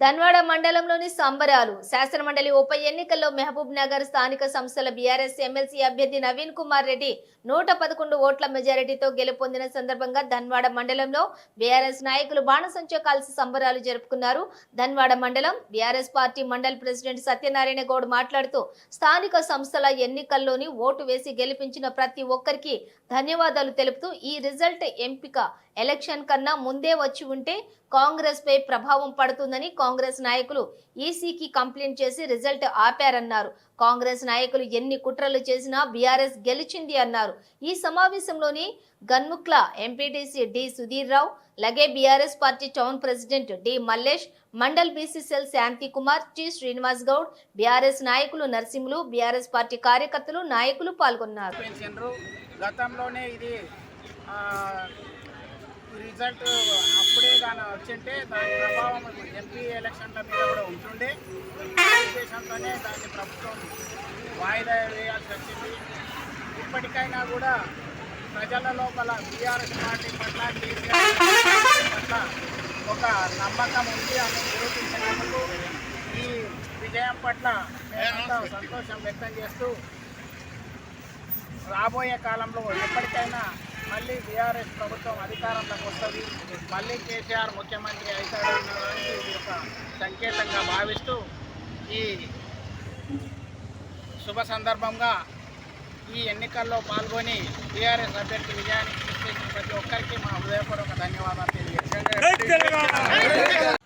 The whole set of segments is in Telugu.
ధన్వాడ మండలంలోని సంబరాలు. శాసనమండలి ఉప ఎన్నికల్లో మహబూబ్ నగర్ స్థానిక సంస్థల బీఆర్ఎస్ ఎమ్మెల్సీ అభ్యర్థి నవీన్ కుమార్ రెడ్డి నూట పదకొండు ఓట్ల మెజారిటీతో గెలుపొందిన సందర్భంగా ధన్వాడ మండలంలో బీఆర్ఎస్ నాయకులు బాణసంచ కలిసి సంబరాలు జరుపుకున్నారు. ధన్వాడ మండలం BRS party mandal president Satyanarayana Goud మాట్లాడుతూ స్థానిక సంస్థల ఎన్నికల్లోని ఓటు వేసి గెలిపించిన ప్రతి ఒక్కరికి ధన్యవాదాలు తెలుపుతూ ఈ రిజల్ట్ ఎంపిక ఎలక్షన్ కన్నా ముందే వచ్చి ఉంటే కాంగ్రెస్పై ప్రభావం పడుతుందని కాంగ్రెస్ నాయకులు ఈసీకి కంప్లైంట్ చేసి రిజల్ట్ ఆపారన్నారు. కాంగ్రెస్ నాయకులు ఎన్ని కుట్రలు చేసినా బీఆర్ఎస్ గెలిచింది అన్నారు. ఈ సమావేశంలోని Ganmukla MPTC D Sudheer Rao లగే BRS party town president D Mallesh mandal BCCL Shanti Kumar T Srinivas Goud BRS నాయకులు నర్సింహులు బీఆర్ఎస్ పార్టీ కార్యకర్తలు నాయకులు పాల్గొన్నారు. గతంలోనే ఇది రిజల్ట్ అప్పుడే దాని వచ్చింటే దాని ప్రభావం ఎంపీ ఎలక్షన్ల మీద కూడా ఉంటుండే. దేశంతోనే ఉద్దేశంతోనే దాన్ని ప్రభుత్వం వాయిదా వేయాల్సి వచ్చింది. ఇప్పటికైనా కూడా ప్రజల లోపల బీఆర్ఎస్ పార్టీ పట్ల కేసీఆర్ పట్ల ఒక నమ్మకం ఉంది అని నిరూపించినందుకు ఈ విజయం పట్ల సంతోషం వ్యక్తం చేస్తూ రాబోయే కాలంలో ఎప్పటికైనా మళ్ళీ బీఆర్ఎస్ ప్రభుత్వం అధికారంలోకి వస్తుంది. మళ్ళీ కేసీఆర్ ముఖ్యమంత్రి అవుతాడనడానికి ఇది ఒక సంకేతంగా భావిస్తూ ఈ శుభ సందర్భంగా ఈ ఎన్నికల్లో పాల్గొని బీఆర్ఎస్ అభ్యర్థి విజయానికి ప్రతి ఒక్కరికి మా హృదయపూర్వక ధన్యవాదాలు తెలియజేస్తాను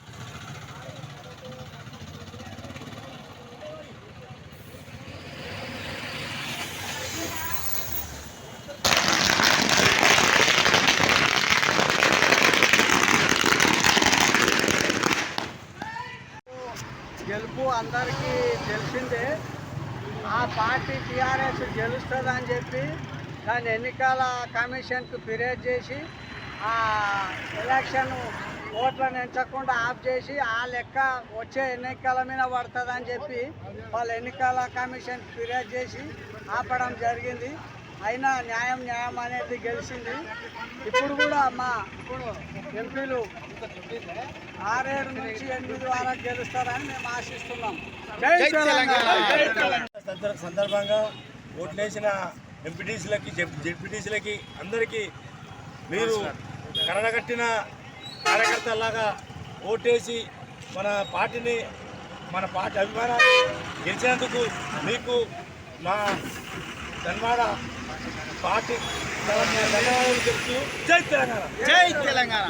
అందరికీ తెలిసిందే ఆ పార్టీ టీఆర్ఎస్ గెలుస్తుందని చెప్పి దాని ఎన్నికల కమిషన్కు ఫిర్యాదు చేసి ఆ ఎలక్షన్ ఓట్లను ఎంచకుండా ఆఫ్ చేసి ఆ లెక్క వచ్చే ఎన్నికల మీద పడుతుందని చెప్పి వాళ్ళ ఎన్నికల కమిషన్ ఫిర్యాదు చేసి ఆపడం జరిగింది. అయినా న్యాయం న్యాయం అనేది గెలిచింది. ఇప్పుడు కూడా మా ఎంపీలు ఆరేడు నుంచి ఎనిమిది వరకు గెలుస్తారని మేము ఆశిస్తున్నాం. జై తెలంగాణ. సందర్- సందర్భంగా ఓట్లేసిన ఎంపీటీసీలకి జెడ్పీటీసీలకి అందరికీ మీరు కరడగట్టిన కార్యకర్తలాగా ఓటేసి మన పార్టీని మన పార్టీ అభిమానాన్ని గెలిచినందుకు మీకు మా ధన్వాడ పార్టీ తెలంగాణ జై తెలంగాణ. జై తెలంగాణ.